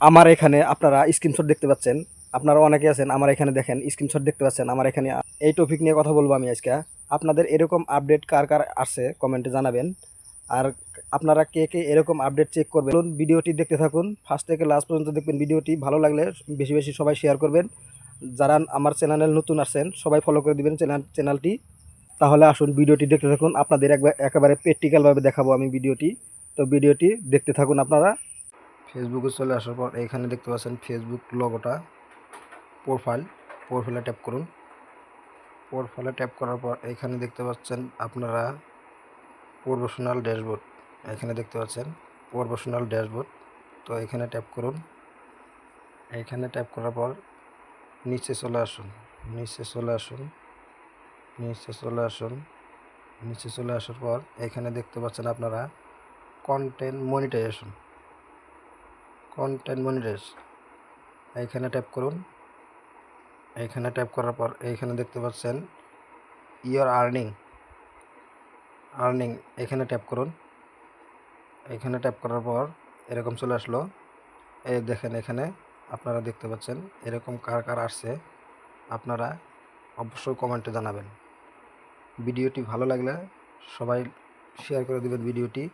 আমার এখানে আপনারা স্ক্রিনশট দেখতে পাচ্ছেন। আপনারা অনেকে আছেন, আমার এখানে দেখেন স্ক্রিনশট দেখতে পাচ্ছেন আমার এখানে। এই টপিক নিয়ে কথা বলব আমি আজকে। আপনাদের এরকম আপডেট কার কার আসছে কমেন্টে জানাবেন। আর আপনারা কে কে এরকম আপডেট চেক করবেন ভিডিওটি দেখতে থাকুন। ফার্স্ট থেকে লাস্ট পর্যন্ত দেখবেন ভিডিওটি। ভালো লাগলে বেশি বেশি সবাই শেয়ার করবেন। যারা আমার চ্যানেলে নতুন আসছেন, সবাই ফলো করে দিবেন চ্যানেল চ্যানেলটি তাহলে আসুন ভিডিওটি দেখতে থাকুন। আপনাদের একবার একেবারে প্র্যাকটিক্যালভাবে দেখাবো আমি ভিডিওটি। তো ভিডিওটি দেখতে থাকুন আপনারা। ফেসবুকে চলে আসার পর এখানে দেখতে পাচ্ছেন ফেসবুক লগোটা প্রোফাইল প্রোফাইলে ট্যাপ করুন। প্রোফাইলে ট্যাপ করার পর এখানে দেখতে পাচ্ছেন আপনারা প্রফেশনাল ড্যাশবোর্ড এখানে দেখতে পাচ্ছেন প্রফেশনাল ড্যাশবোর্ড তো এখানে ট্যাপ করুন। এখানে ট্যাপ করার পর নিচে চলে আসুন, নিচে চলে আসুন, নিচে চলে আসুন, নিচে চলে আসার পর এখানে দেখতে পাচ্ছেন আপনারা কন্টেন্ট মনিটাইজেশন কন্টেন্ট মনিটাইজ এইখানে ট্যাপ করুন। এইখানে ট্যাপ করার পর এইখানে দেখতে পাচ্ছেন ইয়ার আর্নিং আর্নিং এখানে ট্যাপ করুন। এখানে ট্যাপ করার পর এরকম চলে আসলো। এই দেখেন এখানে আপনারা দেখতে পাচ্ছেন এরকম কার কার আসছে, আপনারা অবশ্যই কমেন্টে জানাবেন। ভিডিওটি ভালো লাগলে সবাই শেয়ার করে দেবেন ভিডিওটি।